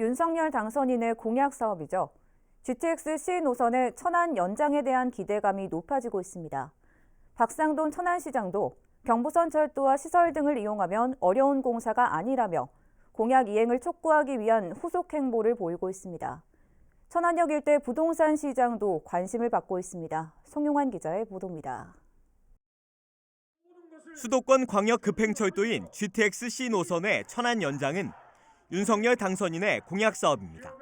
윤석열 당선인의 공약 사업이죠. GTX C 노선의 천안 연장에 대한 기대감이 높아지고 있습니다. 박상돈 천안시장도 경부선 철도와 시설 등을 이용하면 어려운 공사가 아니라며 공약 이행을 촉구하기 위한 후속 행보를 보이고 있습니다. 천안역 일대 부동산 시장도 관심을 받고 있습니다. 송용환 기자의 보도입니다. 수도권 광역 급행철도인 GTX-C 노선의 천안 연장은 윤석열 당선인의 공약 사업입니다.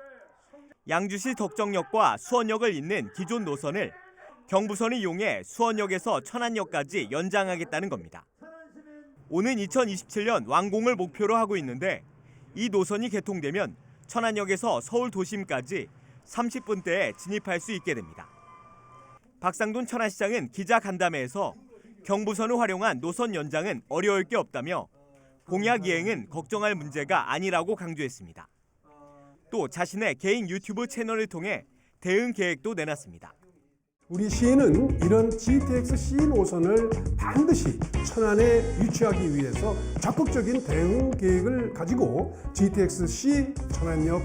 양주시 덕정역과 수원역을 잇는 기존 노선을 경부선을 이용해 수원역에서 천안역까지 연장하겠다는 겁니다. 오는 2027년 완공을 목표로 하고 있는데 이 노선이 개통되면 천안역에서 서울 도심까지 30분대에 진입할 수 있게 됩니다. 박상돈 천안시장은 기자 간담회에서 경부선을 활용한 노선 연장은 어려울 게 없다며 공약 이행은 걱정할 문제가 아니라고 강조했습니다. 또 자신의 개인 유튜브 채널을 통해 대응 계획도 내놨습니다. 우리 시는 이런 GTX-C 노선을 반드시 천안에 유치하기 위해서 적극적인 대응 계획을 가지고 GTX-C 천안역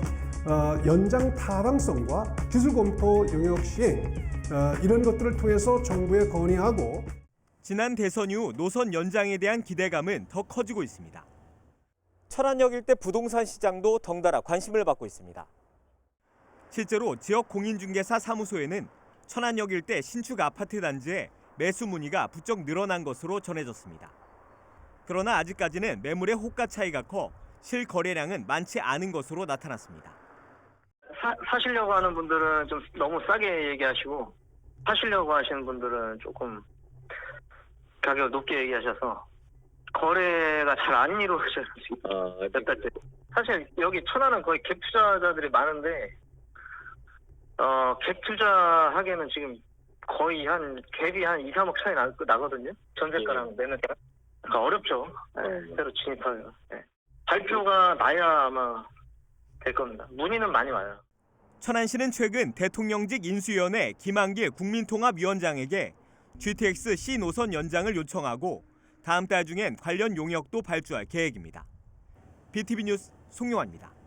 어, 연장 타당성과 기술 검토 영역 시행 어, 이런 것들을 통해서 정부에 건의하고 지난 대선 이후 노선 연장에 대한 기대감은 더 커지고 있습니다. 철안역 일대 부동산 시장도 덩달아 관심을 받고 있습니다. 실제로 지역 공인중개사 사무소에는 천안역 일대 신축 아파트 단지에 매수 문의가 부쩍 늘어난 것으로 전해졌습니다. 그러나 아직까지는 매물의 호가 차이가 커 실거래량은 많지 않은 것으로 나타났습니다. 사, 사시려고 하는 분들은 좀 너무 싸게 얘기하시고 사시려고 하시는 분들은 조금 가격 높게 얘기하셔서 거래가 잘 안 이루어져요 지금. 몇 달째 사실 여기 천안은 거의 갭 투자자들이 많은데 어, 갭 투자하기에는 지금 거의 한 갭이 한 2, 3억 차이 나, 나거든요? 전세가랑 매매가 그러니까 어렵죠. 네, 새로 진입하기가. 네. 발표가 나야 아마 될 겁니다. 문의는 많이 와요. 천안시는 최근 대통령직 인수위원회 김한길 국민통합위원장에게 GTX C 노선 연장을 요청하고 다음 달 중엔 관련 용역도 발주할 계획입니다. BTV 뉴스 송용환입니다.